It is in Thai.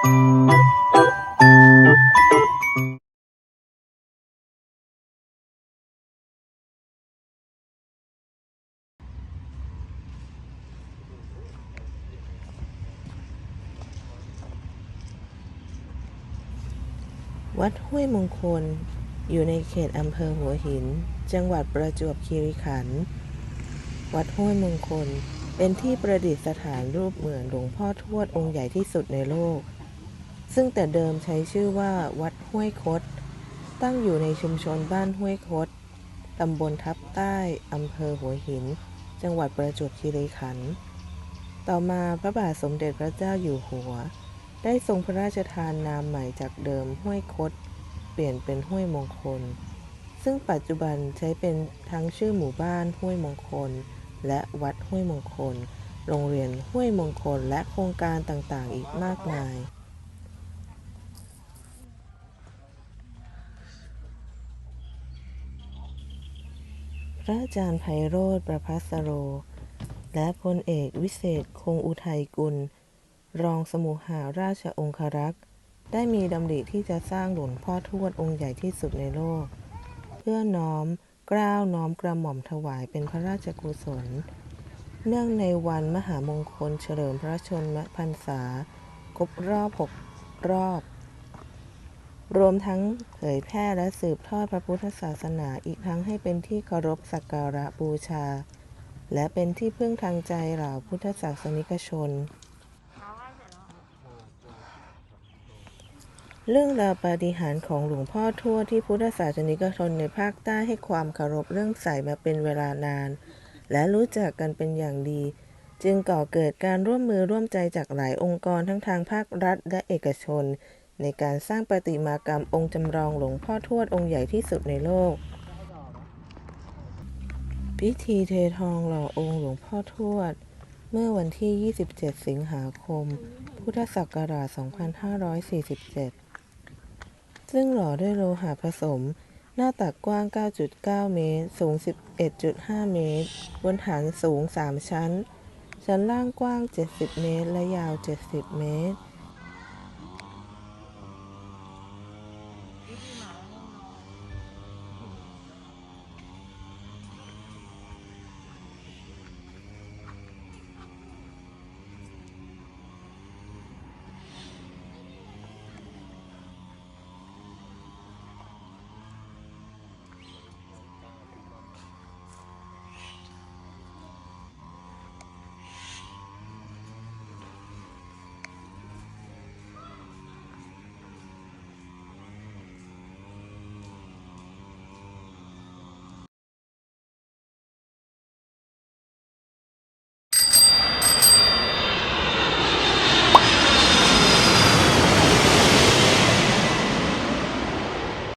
วัดห้วยมงคล อยู่ในเขตอำเภอหัวหิน จังหวัดประจวบคีรีขันธ์วัดห้วยมงคล เป็นที่ประดิษฐานรูปเหมือนหลวงพ่อทวดองค์ใหญ่ที่สุดในโลก ซึ่งแต่เดิมใช้ชื่อว่าวัดห้วยคด ตั้งอยู่ในชุมชนบ้านห้วยคด ตำบลทับใต้ อำเภอหัวหิน จังหวัดประจวบคีรีขันธ์ ต่อมาพระบาทสมเด็จพระเจ้าอยู่หัว ได้ทรงพระราชทานนามใหม่จากเดิมห้วยคด เปลี่ยนเป็นห้วยมงคล ซึ่งปัจจุบันใช้เป็นทั้งชื่อหมู่บ้านห้วยมงคล และวัดห้วยมงคล โรงเรียนห้วยมงคลและโครงการต่างๆ อีกมากมาย ระอาจารย์ไพโรธประพัสโร และพลเอกวิเศษคงอุทัยกุล รองสมุหาราชองครักษ์ได้มีดำริที่จะสร้างหลวงพ่อทวดองค์ใหญ่ที่สุดในโลก เพื่อน้อมกล้าวน้อมกระหม่อมถวายเป็นพระราชกุศล เนื่องในวันมหามงคลเฉลิมพระชนมพรรษา ครบรอบหกรอบ รวมทั้งเผยแพร่และสืบทอดพระพุทธศาสนาอีกทั้งให้เป็นที่เคารพสักการะบูชา และเป็นที่พึ่งทางใจเหล่าพุทธศาสนิกชน เรื่องราวปาฏิหาริย์ของหลวงพ่อทวดที่พุทธศาสนิกชนในภาคใต้ให้ความเคารพเรื่องใสมาเป็นเวลานาน และรู้จักกันเป็นอย่างดี จึงก่อเกิดการร่วมมือร่วมใจจากหลายองค์กรทั้งทางภาครัฐและเอกชน ในการสร้างประติมากรรมองค์จำลองหลวงพ่อทวดองค์ใหญ่ที่สุดในโลก พิธีเททองหล่อองค์หลวงพ่อทวด เมื่อวันที่ 27 สิงหาคม พุทธศักราช 2547 ซึ่งหล่อด้วยโลหะผสม หน้าตักกว้าง 9.9 เมตร สูง 11.5 เมตร บนฐานสูง 3 ชั้น ชั้นล่างกว้าง 70 เมตร และยาว 70 เมตร